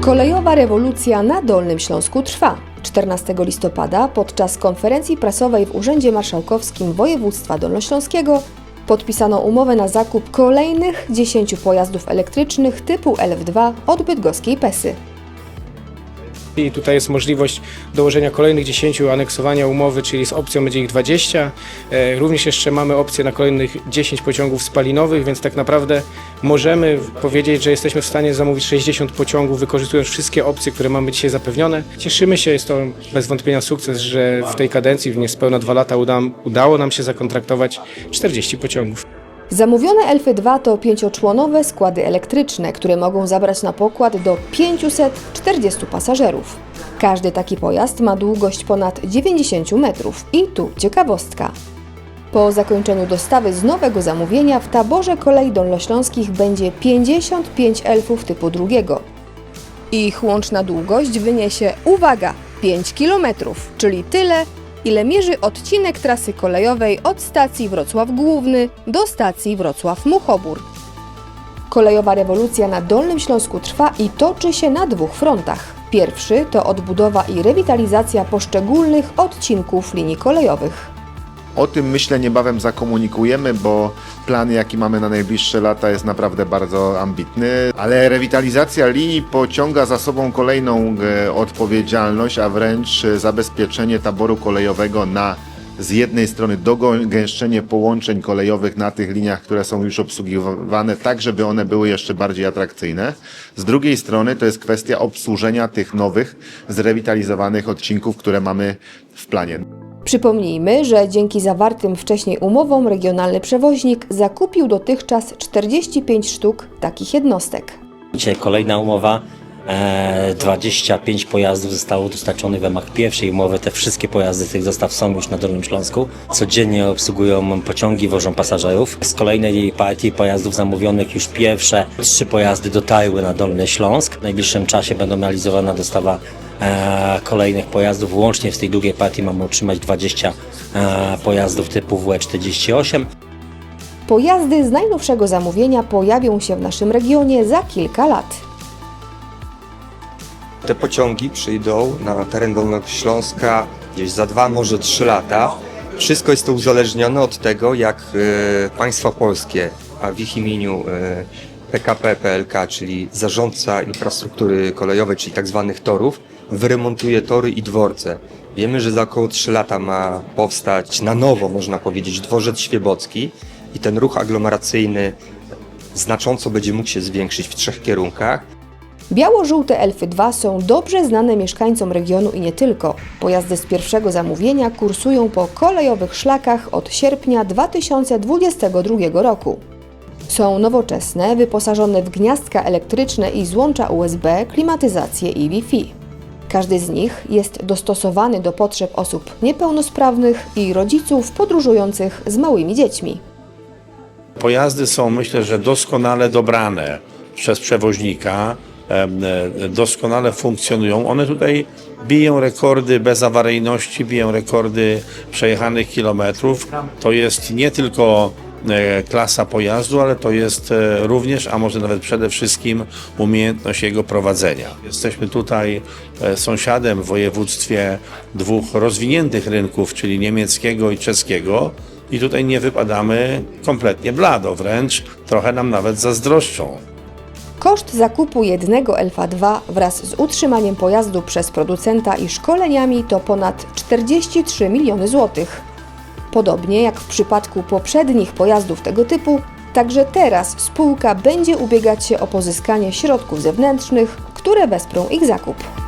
Kolejowa rewolucja na Dolnym Śląsku trwa. 14 listopada podczas konferencji prasowej w Urzędzie Marszałkowskim Województwa Dolnośląskiego podpisano umowę na zakup kolejnych 10 pojazdów elektrycznych typu LF2 od bydgoskiej PESY. I tutaj jest możliwość dołożenia kolejnych 10 aneksowania umowy, czyli z opcją będzie ich 20. E, Również jeszcze mamy opcję na kolejnych 10 pociągów spalinowych, więc tak naprawdę możemy powiedzieć, że jesteśmy w stanie zamówić 60 pociągów, wykorzystując wszystkie opcje, które mamy dzisiaj zapewnione. Cieszymy się, jest to bez wątpienia sukces, że w tej kadencji, w niespełna dwa lata uda, udało nam się zakontraktować 40 pociągów. Zamówione Elfy 2 to pięcioczłonowe składy elektryczne, które mogą zabrać na pokład do 540 pasażerów. Każdy taki pojazd ma długość ponad 90 metrów. I tu ciekawostka. Po zakończeniu dostawy z nowego zamówienia w taborze kolei dolnośląskich będzie 55 elfów typu drugiego. Ich łączna długość wyniesie, uwaga, 5 km, czyli tyle, ile mierzy odcinek trasy kolejowej od stacji Wrocław Główny do stacji Wrocław Muchobór. Kolejowa rewolucja na Dolnym Śląsku trwa i toczy się na dwóch frontach. Pierwszy to odbudowa i rewitalizacja poszczególnych odcinków linii kolejowych. O tym myślę niebawem zakomunikujemy, bo plan jaki mamy na najbliższe lata jest naprawdę bardzo ambitny, ale rewitalizacja linii pociąga za sobą kolejną e, odpowiedzialność, a wręcz e, zabezpieczenie taboru kolejowego na z jednej strony dogęszczenie połączeń kolejowych na tych liniach, które są już obsługiwane, tak żeby one były jeszcze bardziej atrakcyjne. Z drugiej strony to jest kwestia obsłużenia tych nowych, zrewitalizowanych odcinków, które mamy w planie. Przypomnijmy, że dzięki zawartym wcześniej umowom regionalny przewoźnik zakupił dotychczas 45 sztuk takich jednostek. Dzisiaj kolejna umowa. E, 25 pojazdów zostało dostarczonych w ramach pierwszej umowy. Te wszystkie pojazdy tych dostaw są już na Dolnym Śląsku. Codziennie obsługują pociągi, wożą pasażerów. Z kolejnej partii pojazdów zamówionych już pierwsze trzy pojazdy dotarły na Dolny Śląsk. W najbliższym czasie będą realizowana dostawa e, kolejnych pojazdów. Łącznie w tej drugiej partii mamy otrzymać 20 e, pojazdów typu WE48. Pojazdy z najnowszego zamówienia pojawią się w naszym regionie za kilka lat. Te pociągi przyjdą na teren Dolnego Śląska gdzieś za dwa, może trzy lata. Wszystko jest to uzależnione od tego, jak e, państwo polskie, a w ich imieniu e, PKP PLK, czyli zarządca infrastruktury kolejowej, czyli tak zwanych torów, wyremontuje tory i dworce. Wiemy, że za około 3 lata ma powstać na nowo, można powiedzieć, dworzec świebocki i ten ruch aglomeracyjny znacząco będzie mógł się zwiększyć w trzech kierunkach. Biało-żółte Elfy 2 są dobrze znane mieszkańcom regionu i nie tylko. Pojazdy z pierwszego zamówienia kursują po kolejowych szlakach od sierpnia 2022 roku. Są nowoczesne, wyposażone w gniazdka elektryczne i złącza USB, klimatyzację i Wi-Fi. Każdy z nich jest dostosowany do potrzeb osób niepełnosprawnych i rodziców podróżujących z małymi dziećmi. Pojazdy są, myślę, że doskonale dobrane przez przewoźnika, doskonale funkcjonują. One tutaj biją rekordy bezawaryjności, biją rekordy przejechanych kilometrów. To jest nie tylko e, klasa pojazdu, ale to jest e, również, a może nawet przede wszystkim umiejętność jego prowadzenia. Jesteśmy tutaj e, sąsiadem w województwie dwóch rozwiniętych rynków, czyli niemieckiego i czeskiego. I tutaj nie wypadamy kompletnie blado, wręcz trochę nam nawet zazdroszczą. Koszt zakupu jednego Elfa 2 wraz z utrzymaniem pojazdu przez producenta i szkoleniami to ponad 43 miliony złotych. Podobnie jak w przypadku poprzednich pojazdów tego typu, także teraz spółka będzie ubiegać się o pozyskanie środków zewnętrznych, które wesprą ich zakup.